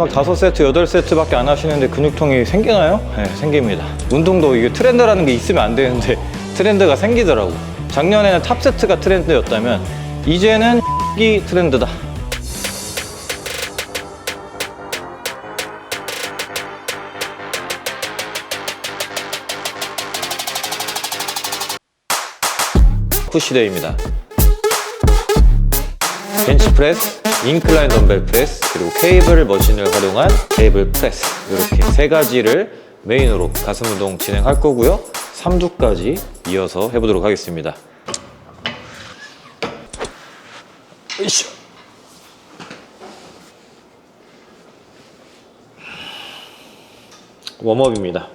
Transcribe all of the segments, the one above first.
막 다섯 세트, 여덟 세트밖에 안 하시는데 근육통이 생기나요? 네, 생깁니다. 운동도 이게 트렌드라는 게 있으면 안 되는데 트렌드가 생기더라고. 작년에는 탑 세트가 트렌드였다면 이제는 이 트렌드다. 푸시데이입니다. 벤치프레스, 인클라인 덤벨 프레스, 그리고 케이블 머신을 활용한 케이블 프레스 이렇게 세 가지를 메인으로 가슴 운동 진행할 거고요. 3주까지 이어서 해보도록 하겠습니다. 으쌰. 웜업입니다.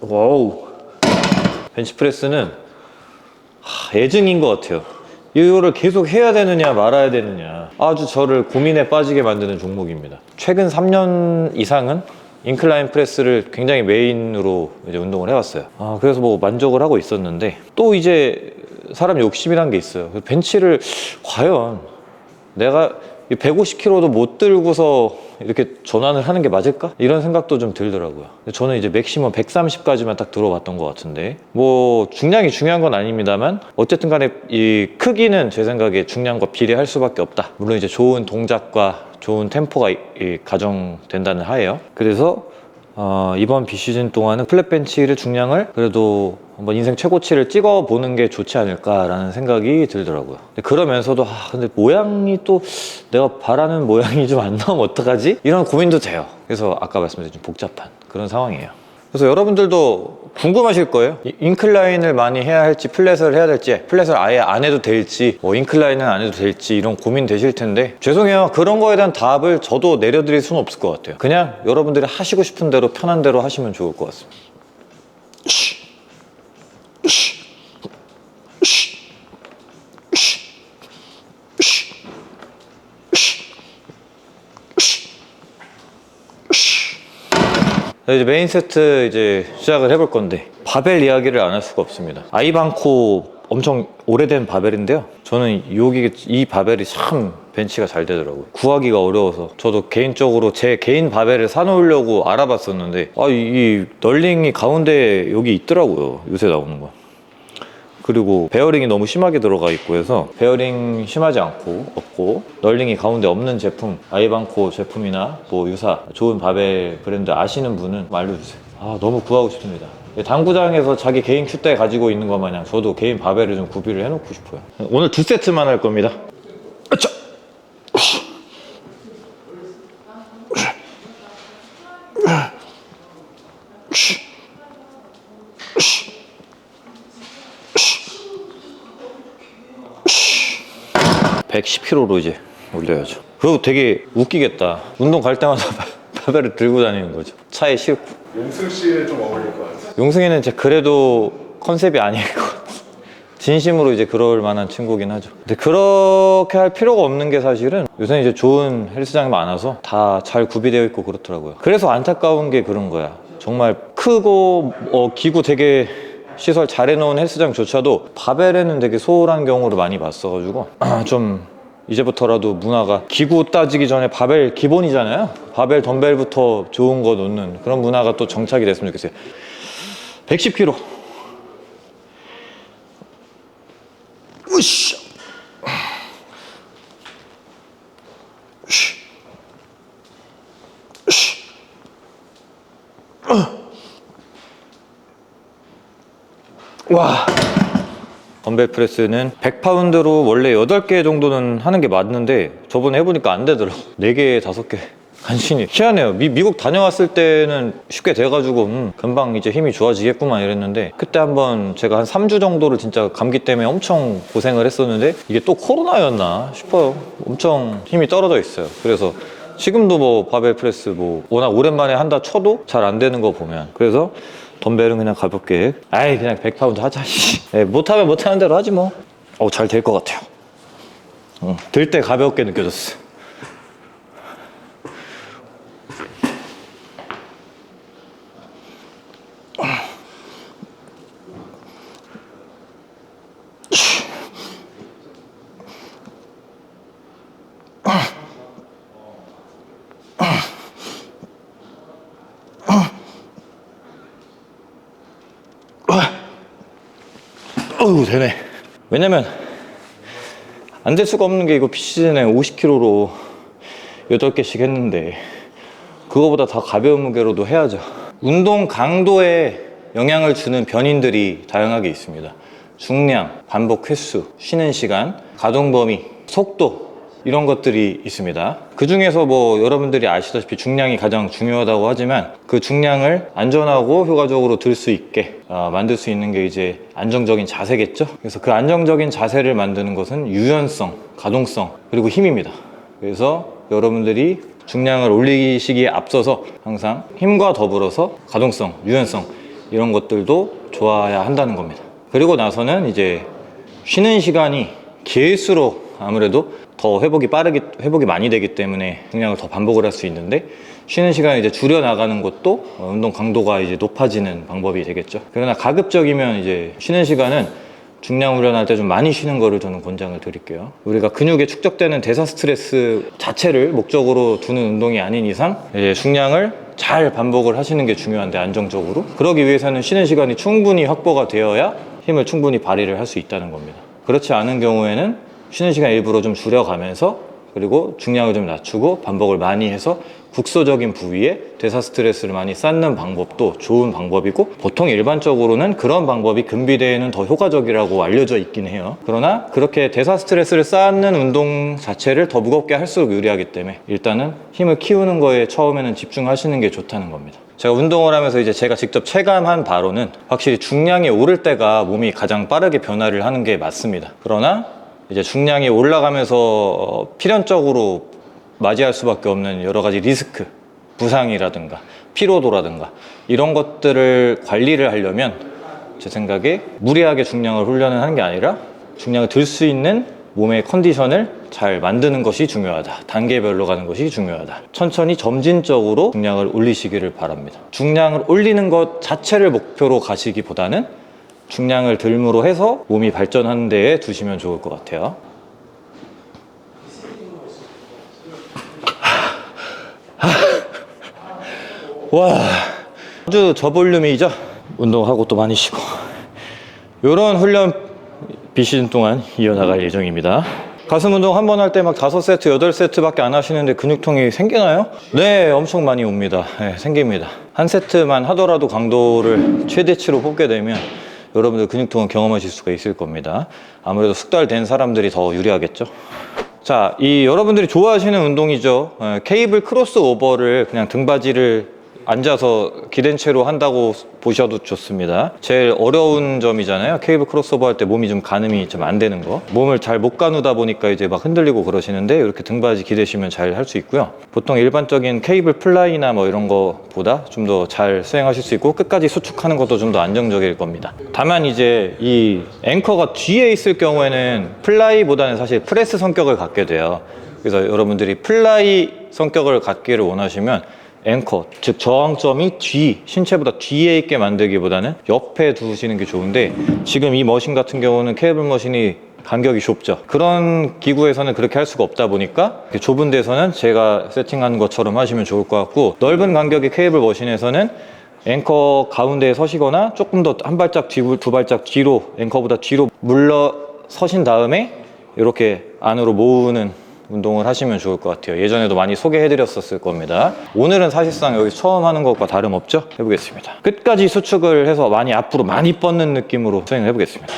와우. 벤치프레스는 하, 애증인 것 같아요. 이거를 계속 해야 되느냐 말아야 되느냐 아주 저를 고민에 빠지게 만드는 종목입니다. 최근 3년 이상은 인클라인 프레스를 굉장히 메인으로 이제 운동을 해왔어요. 아, 그래서 뭐 만족을 하고 있었는데 또 이제 사람 욕심이란 게 있어요. 벤치를 과연 내가 150kg도 못 들고서 이렇게 전환을 하는 게 맞을까? 이런 생각도 좀 들더라고요. 저는 이제 맥시멈 130까지만 딱 들어봤던 것 같은데 뭐 중량이 중요한 건 아닙니다만 어쨌든 간에 이 크기는 제 생각에 중량과 비례할 수밖에 없다. 물론 이제 좋은 동작과 좋은 템포가 가정된다는 하에요. 그래서 어, 이번 비시즌 동안은 플랫 벤치를 중량을 그래도 한번 인생 최고치를 찍어보는 게 좋지 않을까라는 생각이 들더라고요. 그러면서도 아, 근데 모양이 또 내가 바라는 모양이 좀 안 나오면 어떡하지? 이런 고민도 돼요. 그래서 아까 말씀드린 좀 복잡한 그런 상황이에요. 그래서 여러분들도 궁금하실 거예요. 이- 인클라인을 많이 해야 할지 플랫을 해야 될지 플랫을 아예 안 해도 될지 뭐 인클라인은 안 해도 될지 이런 고민 되실 텐데 죄송해요. 그런 거에 대한 답을 저도 내려드릴 수는 없을 것 같아요. 그냥 여러분들이 하시고 싶은 대로 편한 대로 하시면 좋을 것 같습니다. 자, 이제 메인 세트 이제 시작을 해볼 건데 바벨 이야기를 안 할 수가 없습니다. 아이방코 엄청 오래된 바벨인데요. 저는 여기 이 바벨이 참 벤치가 잘 되더라고요. 구하기가 어려워서 저도 개인적으로 제 개인 바벨을 사놓으려고 알아봤었는데 아, 이, 이 널링이 가운데 여기 있더라고요. 요새 나오는 거. 그리고 베어링이 너무 심하게 들어가 있고 해서 베어링 심하지 않고 없고 널링이 가운데 없는 제품 아이방코 제품이나 뭐 유사 좋은 바벨 브랜드 아시는 분은 알려주세요 아 너무 구하고 싶습니다 당구장에서 자기 개인 큐대 가지고 있는 것 마냥 저도 개인 바벨을 좀 구비를 해놓고 싶어요 오늘 두 세트만 할 겁니다 아차! 백 110kg로 이제 올려야죠. 그리고 되게 웃기겠다. 운동 갈 때마다 바벨을 들고 다니는 거죠. 차에 싣고. 용승 씨에 좀 어울릴 것 같아요. 용승이는 이제 그래도 컨셉이 아닐 것 같아. 진심으로 이제 그럴 만한 친구긴 하죠. 근데 그렇게 할 필요가 없는 게 사실은 요새 이제 좋은 헬스장이 많아서 다 잘 구비되어 있고 그렇더라고요. 그래서 안타까운 게 그런 거야. 정말 크고 어, 기구 되게 시설 잘 해놓은 헬스장조차도 바벨에는 되게 소홀한 경우를 많이 봤어가지고 좀 이제부터라도 문화가 기구 따지기 전에 바벨 기본이잖아요. 바벨 덤벨부터 좋은 거 놓는 그런 문화가 또 정착이 됐으면 좋겠어요. 110kg. 으쌰. 와. 덤벨 프레스는 100파운드로 원래 8개 정도는 하는 게 맞는데 저번에 해보니까 안 되더라고. 4개, 5개. 간신히. 희한해요. 미, 미국 다녀왔을 때는 쉽게 돼가지고 음, 금방 이제 힘이 좋아지겠구만 이랬는데 그때 한번 제가 한 3주 정도를 진짜 감기 때문에 엄청 고생을 했었는데 이게 또 코로나였나 싶어요. 엄청 힘이 떨어져 있어요. 그래서 지금도 뭐 바벨 프레스 뭐 워낙 오랜만에 한다 쳐도 잘 안 되는 거 보면. 그래서 덤벨은 그냥 가볍게. 아이 그냥 100파운드 하자 예, 못하면 못하는 대로 하지 뭐 어 잘 될 것 같아요. 들때 가볍게 느껴졌어 아유 되네. 왜냐면 안 될 수가 없는 게 이거 비시즌에 50kg로 8개씩 했는데 그거보다 더 가벼운 무게로도 해야죠. 운동 강도에 영향을 주는 변인들이 다양하게 있습니다. 중량, 반복 횟수, 쉬는 시간, 가동 범위, 속도 이런 것들이 있습니다. 그 중에서 뭐 여러분들이 아시다시피 중량이 가장 중요하다고 하지만 그 중량을 안전하고 효과적으로 들 수 있게 아, 만들 수 있는 게 이제 안정적인 자세겠죠. 그래서 그 안정적인 자세를 만드는 것은 유연성, 가동성 그리고 힘입니다. 그래서 여러분들이 중량을 올리시기에 앞서서 항상 힘과 더불어서 가동성, 유연성 이런 것들도 좋아야 한다는 겁니다. 그리고 나서는 이제 쉬는 시간이 길수록 아무래도 더 회복이 빠르기 회복이 많이 되기 때문에 중량을 더 반복을 할 수 있는데 쉬는 시간을 이제 줄여 나가는 것도 어, 운동 강도가 이제 높아지는 방법이 되겠죠. 그러나 가급적이면 이제 쉬는 시간은 중량 훈련할 때 좀 많이 쉬는 거를 저는 권장을 드릴게요. 우리가 근육에 축적되는 대사 스트레스 자체를 목적으로 두는 운동이 아닌 이상 이제 중량을 잘 반복을 하시는 게 중요한데 안정적으로 그러기 위해서는 쉬는 시간이 충분히 확보가 되어야 힘을 충분히 발휘를 할 수 있다는 겁니다. 그렇지 않은 경우에는 쉬는 시간 일부러 좀 줄여가면서 그리고 중량을 좀 낮추고 반복을 많이 해서 국소적인 부위에 대사 스트레스를 많이 쌓는 방법도 좋은 방법이고 보통 일반적으로는 그런 방법이 근비대에는 더 효과적이라고 알려져 있긴 해요. 그러나 그렇게 대사 스트레스를 쌓는 운동 자체를 더 무겁게 할수록 유리하기 때문에 일단은 힘을 키우는 거에 처음에는 집중하시는 게 좋다는 겁니다. 제가 운동을 하면서 이제 제가 직접 체감한 바로는 확실히 중량이 오를 때가 몸이 가장 빠르게 변화를 하는 게 맞습니다. 그러나 이제 중량이 올라가면서 어, 필연적으로 맞이할 수밖에 없는 여러 가지 리스크, 부상이라든가 피로도라든가 이런 것들을 관리를 하려면 제 생각에 무리하게 중량을 훈련을 하는 게 아니라 중량을 들 수 있는 몸의 컨디션을 잘 만드는 것이 중요하다. 단계별로 가는 것이 중요하다. 천천히 점진적으로 중량을 올리시기를 바랍니다. 중량을 올리는 것 자체를 목표로 가시기보다는 중량을 들므로 해서 몸이 발전하는 데에 두시면 좋을 것 같아요. 와, 아주 저볼륨이죠. 운동하고 또 많이 쉬고. 이런 훈련 비시즌 동안 이어나갈 예정입니다. 가슴 운동 한 번 할 때막 다섯 세트, 여덟 세트밖에 안 하시는데 근육통이 생기나요? 네, 엄청 많이 옵니다. 네, 생깁니다. 한 세트만 하더라도 강도를 최대치로 뽑게 되면 여러분들 근육통을 경험하실 수가 있을 겁니다. 아무래도 숙달된 사람들이 더 유리하겠죠. 자, 이 여러분들이 좋아하시는 운동이죠. 에, 케이블 크로스 오버를 그냥 등받이를 앉아서 기댄 채로 한다고 보셔도 좋습니다. 제일 어려운 점이잖아요. 케이블 크로스오버 할 때 몸이 좀 가늠이 좀 안 되는 거. 몸을 잘 못 가누다 보니까 이제 막 흔들리고 그러시는데 이렇게 등받이 기대시면 잘 할 수 있고요. 보통 일반적인 케이블 플라이나 뭐 이런 거보다 좀 더 잘 수행하실 수 있고 끝까지 수축하는 것도 좀 더 안정적일 겁니다. 다만 이제 이 앵커가 뒤에 있을 경우에는 플라이보다는 사실 프레스 성격을 갖게 돼요. 그래서 여러분들이 플라이 성격을 갖기를 원하시면 앵커, 즉 저항점이 뒤, 신체보다 뒤에 있게 만들기보다는 옆에 두시는 게 좋은데 지금 이 머신 같은 경우는 케이블 머신이 간격이 좁죠. 그런 기구에서는 그렇게 할 수가 없다 보니까 좁은 데서는 제가 세팅한 것처럼 하시면 좋을 것 같고 넓은 간격의 케이블 머신에서는 앵커 가운데에 서시거나 조금 더 한 발짝 뒤, 두 발짝 뒤로 앵커보다 뒤로 물러 서신 다음에 이렇게 안으로 모으는 운동을 하시면 좋을 것 같아요. 예전에도 많이 소개해드렸었을 겁니다. 오늘은 사실상 여기 처음 하는 것과 다름없죠? 해보겠습니다. 끝까지 수축을 해서 많이 앞으로 많이 뻗는 느낌으로 수행을 해보겠습니다.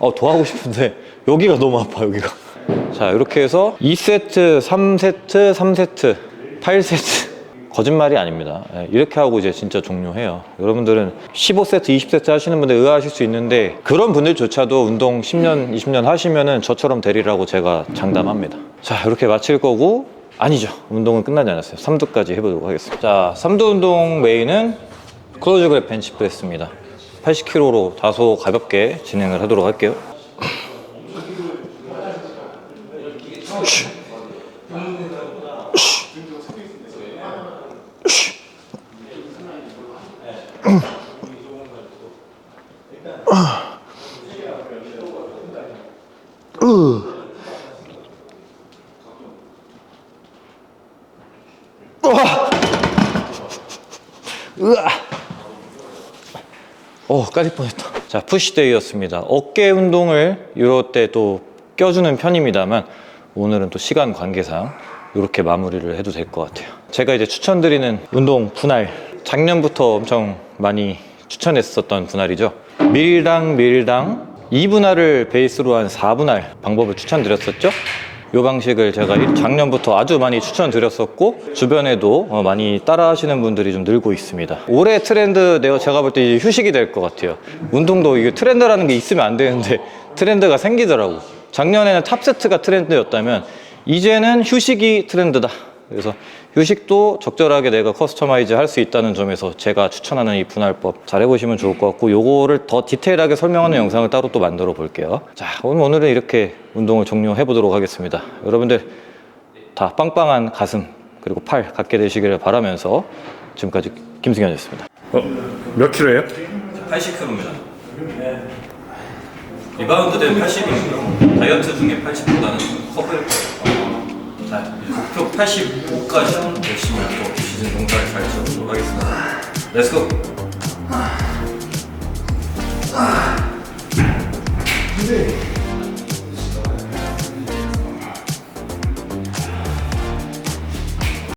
어, 더 하고 싶은데 여기가 너무 아파 여기가. 자 이렇게 해서 2세트 3세트 3세트 8세트 거짓말이 아닙니다. 예, 이렇게 하고 이제 진짜 종료해요. 여러분들은 15세트 20세트 하시는 분들 의아하실 수 있는데 그런 분들조차도 운동 10년 20년 하시면은 저처럼 되리라고 제가 장담합니다. 자 이렇게 마칠 거고 아니죠. 운동은 끝나지 않았어요. 3두까지 해보도록 하겠습니다. 자 3두 운동 메인은 클로즈 그랩 벤치 프레스입니다. 80kg로 다소 가볍게 진행을 하도록 할게요. 오, 까질 뻔했다. 자, 푸시데이였습니다. 어깨 운동을 이럴 때 또 껴주는 편입니다만 오늘은 또 시간 관계상 이렇게 마무리를 해도 될 것 같아요. 제가 이제 추천드리는 운동 분할 작년부터 엄청 많이 추천했었던 분할이죠. 밀당 밀당 2분할을 베이스로 한 4분할 방법을 추천드렸었죠. 이 방식을 제가 이- 작년부터 아주 많이 추천드렸었고 주변에도 어, 많이 따라하시는 분들이 좀 늘고 있습니다. 올해 트렌드 내가 제가 볼 때 휴식이 될 것 같아요. 운동도 이게 트렌드라는 게 있으면 안 되는데 트렌드가 생기더라고. 작년에는 탑 세트가 트렌드였다면 이제는 휴식이 트렌드다. 그래서 휴식도 적절하게 내가 커스터마이즈 할 수 있다는 점에서 제가 추천하는 이 분할법 잘 해보시면 좋을 것 같고 요거를 더 디테일하게 설명하는 영상을 따로 또 만들어 볼게요. 자 오늘 오늘은 이렇게 운동을 종료해 보도록 하겠습니다. 여러분들 다 빵빵한 가슴 그리고 팔 갖게 되시기를 바라면서 지금까지 김승현이었습니다. 몇 킬로예요? 80kg입니다. 리바운드 된 80입니다 다이어트 중에 80보다는 커브 네. 목표 85까지 열심히 하고 시즌 농사를 잘 지어보도록 하겠습니다. 렛츠고! 근데